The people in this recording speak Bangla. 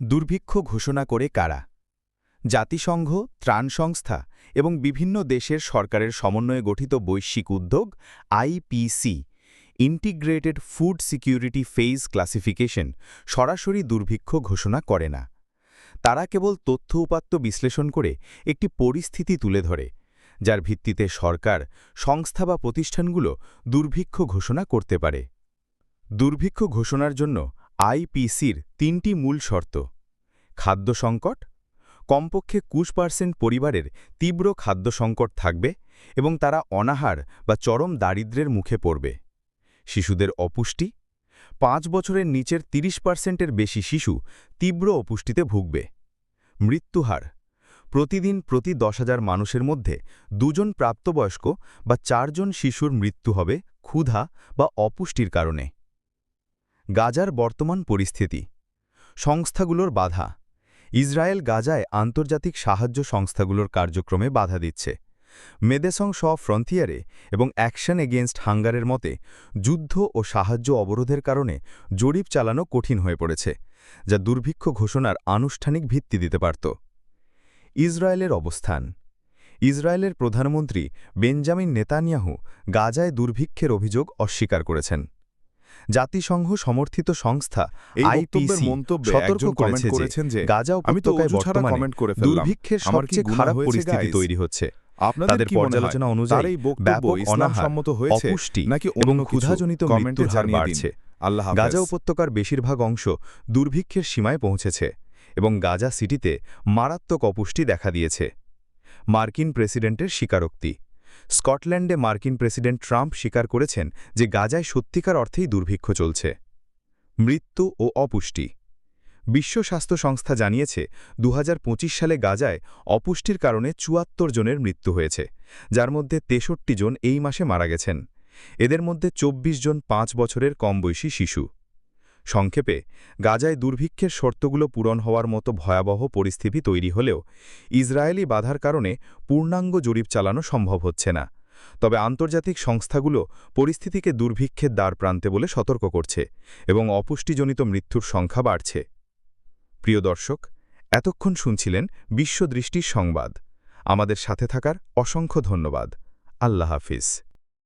দুর্ভিক্ষ ঘোষণা করে কারা? জাতিসংঘ, ত্রাণ সংস্থা এবং বিভিন্ন দেশের সরকারের সমন্বয়ে গঠিত বৈশ্বিক উদ্যোগ IPC integrated food security phase classification সরাসরি দুর্ভিক্ষ ঘোষণা করে না। তারা কেবল তথ্য উপাত্ত বিশ্লেষণ করে একটি পরিস্থিতি তুলে ধরে, যার ভিত্তিতে সরকার, সংস্থা বা প্রতিষ্ঠানগুলো দুর্ভিক্ষ ঘোষণা করতে পারে। দুর্ভিক্ষ ঘোষণার জন্য আইপিসির তিনটি মূল শর্ত। খাদ্য সংকট, কমপক্ষে কুশ পার্সেন্ট পরিবারের তীব্র খাদ্য সংকট থাকবে এবং তারা অনাহার বা চরম দারিদ্র্যের মুখে পড়বে। শিশুদের অপুষ্টি, পাঁচ বছরের নিচের ৩০ পার্সেন্টের বেশি শিশু তীব্র অপুষ্টিতে ভুগবে। মৃত্যুহার, প্রতিদিন প্রতি দশ হাজার মানুষের মধ্যে দুজন প্রাপ্তবয়স্ক বা চারজন শিশুর মৃত্যু হবে ক্ষুধা বা অপুষ্টির কারণে। গাজার বর্তমান পরিস্থিতি। সংস্থাগুলোর বাধা। ইসরায়েল গাজায় আন্তর্জাতিক সাহায্য সংস্থাগুলোর কার্যক্রমে বাধা দিচ্ছে। মেদেসং স ফ্রন্টিয়ারে এবং অ্যাকশন এগেনস্ট হাঙ্গারের মতে, যুদ্ধ ও সাহায্য অবরোধের কারণে জরিপ চালানো কঠিন হয়ে পড়েছে, যা দুর্ভিক্ষ ঘোষণার আনুষ্ঠানিক ভিত্তি দিতে পারত। ইসরায়েলের অবস্থান। ইসরায়েলের প্রধানমন্ত্রী বেঞ্জামিন নেতানিয়াহু গাজায় দুর্ভিক্ষের অভিযোগ অস্বীকার করেছেন। জাতিসংঘ সমর্থিত সংস্থা মন্তব্যে সতর্ক করেছে যে গাজা উপত্যকায় বর্তমানে। দুর্ভিক্ষের সবচেয়ে খারাপ পরিস্থিতি তৈরি হচ্ছে। আপনাদের? পর্যালোচনা অনুযায়ী ব্যাপক অনাহার অপুষ্টি নাকি এবং ক্ষুধাজনিত মৃত্যুর হার বাড়ছে। আল্লাহ গাজা উপত্যকার বেশিরভাগ অংশ দুর্ভিক্ষের সীমায় পৌঁছেছে এবং গাজা সিটিতে মারাত্মক অপুষ্টি দেখা দিয়েছে। মার্কিন প্রেসিডেন্টের স্বীকারোক্তি। স্কটল্যান্ডে মার্কিন প্রেসিডেন্ট ট্রাম্প স্বীকার করেছেন যে গাজায় সত্যিকার অর্থেই দুর্ভিক্ষ চলছে। মৃত্যু ও অপুষ্টি। বিশ্ব স্বাস্থ্য সংস্থা জানিয়েছে দু হাজার পঁচিশ সালে গাজায় অপুষ্টির কারণে চুয়াত্তর জনের মৃত্যু হয়েছে, যার মধ্যে তেষট্টি জন এই মাসে মারা গেছেন। এদের মধ্যে ২৪ জন পাঁচ বছরের কম বয়সী শিশু। সংক্ষেপে, গাজায় দুর্ভিক্ষের শর্তগুলো পূরণ হওয়ার মতো ভয়াবহ পরিস্থিতি তৈরি হলেও ইসরায়েলি বাধার কারণে পূর্ণাঙ্গ জরিপ চালানো সম্ভব হচ্ছে না। তবে আন্তর্জাতিক সংস্থাগুলো পরিস্থিতিকে দুর্ভিক্ষের দ্বার প্রান্তে বলে সতর্ক করছে এবং অপুষ্টিজনিত মৃত্যুর সংখ্যা বাড়ছে। প্রিয় দর্শক, এতক্ষণ শুনছিলেন বিশ্বদৃষ্টির সংবাদ। আমাদের সাথে থাকার অসংখ্য ধন্যবাদ। আল্লাহ হাফিজ।